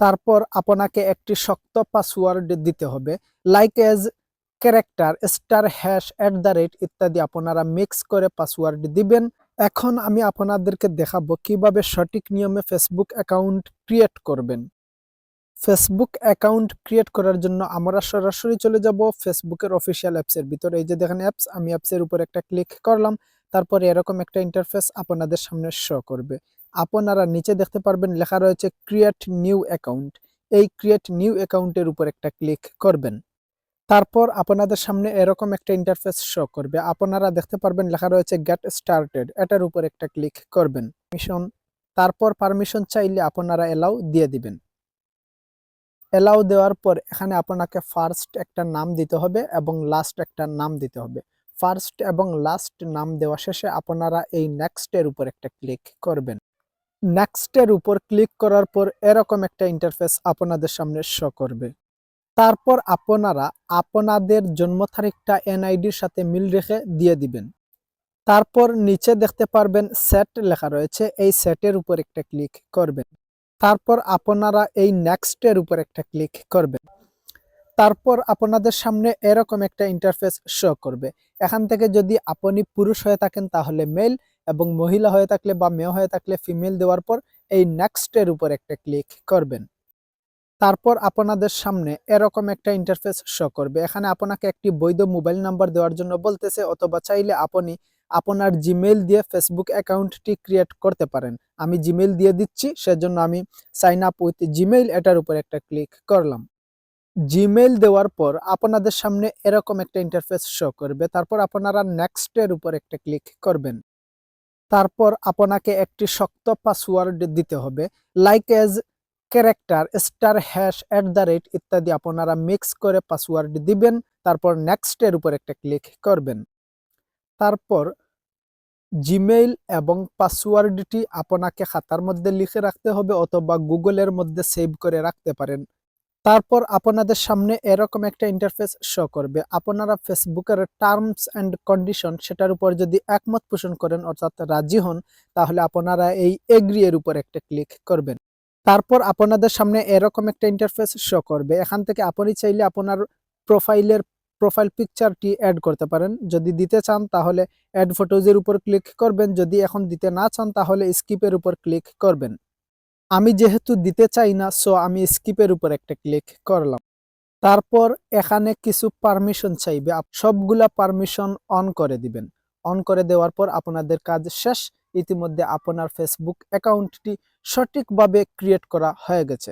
তারপর আপনাকে একটি শক্ত পাসওয়ার্ড দিতে হবে like edge character star hash at the rate ইত্যাদি আপনারা মিক্স করে পাসওয়ার্ড দিবেন। এখন আমি আপনাদেরকে দেখাবো কীভাবে সঠিক নিয়মে ফেসবুক অ্যাকাউন্ট ক্রিয়েট করবেন। ফেসবুক অ্যাকাউন্ট ক্রিয়েট করার জন্য আমরা সরাসরি চলে যাব ফেসবুকের অফিসিয়াল অ্যাপসের ভিতরে। এই যে দেখেন অ্যাপস আমি অ্যাপসের উপর একটা ক্লিক করলাম, তারপরে এরকম একটা ইন্টারফেস আপনাদের সামনে শো করবে। আপনারা নিচে দেখতে পারবেন লেখা রয়েছে ক্রিয়েট নিউ অ্যাকাউন্ট এই ক্রিয়েট নিউ অ্যাকাউন্টের উপর একটা ক্লিক করবেন। তারপর আপনাদের সামনে এরকম একটা ইন্টারফেস শো করবে। আপনারা দেখতে পারবেন লেখা রয়েছে গেট স্টার্টেড এটার উপর একটা ক্লিক করবেন। মিশন তারপর পারমিশন চাইলে আপনারা এলাও দিয়ে দিবেন। এলাও দেওয়ার পর এখানে আপনাকে ফার্স্ট একটা নাম দিতে হবে এবং লাস্ট একটা নাম দিতে হবে। ফার্স্ট এবং লাস্ট নাম দেওয়া শেষে আপনারা এই নেক্সটের উপর একটা ক্লিক করবেন। নেক্সটের উপর ক্লিক করার পর এরকম একটা ইন্টারফেস আপনাদের সামনে শো করবে। তারপর আপনারা আপনাদের জন্ম তারিখটা এনআইডির সাথে মিল রেখে দিয়ে দিবেন। তারপর নিচে দেখতে পারবেন সেট লেখা রয়েছে, এই সেটের উপর একটা ক্লিক করবেন। তারপর আপনারা এই নেক্সটের উপর একটা ক্লিক করবেন। তারপর আপনাদের সামনে এরকম একটা ইন্টারফেস শো করবে। এখান থেকে যদি আপনি পুরুষ হয়ে থাকেন তাহলে মেল এবং মহিলা হয়ে থাকলে বা মেয়ে হয়ে থাকলে ফিমেল দেওয়ার পর এই নেক্সটের উপর একটা ক্লিক করবেন। তারপর আপনাদের সামনে এরকম একটা ইন্টারফেস শো করবে। এখানে আপনাকে একটি বৈধ মোবাইল নাম্বার দেওয়ার জন্য বলতেছে, অথবা চাইলে আপনি আপনার জিমেইল দিয়ে ফেসবুক অ্যাকাউন্টটি ক্রিয়েট করতে পারেন। আমি জিমেইল দিয়ে দিচ্ছি, সেজন্য আমি সাইন আপ উইথ জিমেইল এটার উপর একটা ক্লিক করলাম। জিমেইল দেওয়ার পর আপনাদের সামনে এরকম একটা ইন্টারফেস শো করবে। তারপর আপনারা নেক্সটের উপর একটা ক্লিক করবেন। তারপর আপনাকে একটি শক্ত পাসওয়ার্ড দিতে হবে like edge character star hash at the rate ইত্যাদি আপনারা মিক্স করে পাসওয়ার্ড দিবেন, তারপর নেক্সটের উপর একটা ক্লিক করবেন। তারপর জিমেইল এবং পাসওয়ার্ডটি আপনাকে খাতার মধ্যে লিখে রাখতে হবে অথবা গুগলের মধ্যে সেভ করে রাখতে পারেন। তারপর আপনাদের সামনে এরকম একটা ইন্টারফেস শো করবে। আপনারা ফেসবুকের টার্মস অ্যান্ড কন্ডিশন সেটার উপর যদি একমত পোষণ করেন, অর্থাৎ রাজি হন, তাহলে আপনারা এই এগ্রি এর উপর একটা ক্লিক করবেন। তারপর আপনাদের সামনে এরকম একটা ইন্টারফেস শো করবে। এখান থেকে আপনি চাইলে আপনার প্রোফাইলের প্রোফাইল পিকচারটি অ্যাড করতে পারেন। যদি দিতে চান, তাহলে অ্যাড ফটোজের উপর ক্লিক করবেন। যদি এখন দিতে না চান, তাহলে স্কিপের উপর ক্লিক করবেন। আমি যেহেতু দিতে চাই না সো আমি স্কিপের উপর একটা ক্লিক করলাম। তারপর এখানে কিছু পারমিশন চাইবে। সবগুলা পারমিশন অন করে দিবেন। অন করে দেওয়ার পর আপনাদের কাজ শেষ। ইতিমধ্যে আপনার ফেসবুক অ্যাকাউন্টটি সঠিকভাবে ক্রিয়েট করা হয়ে গেছে।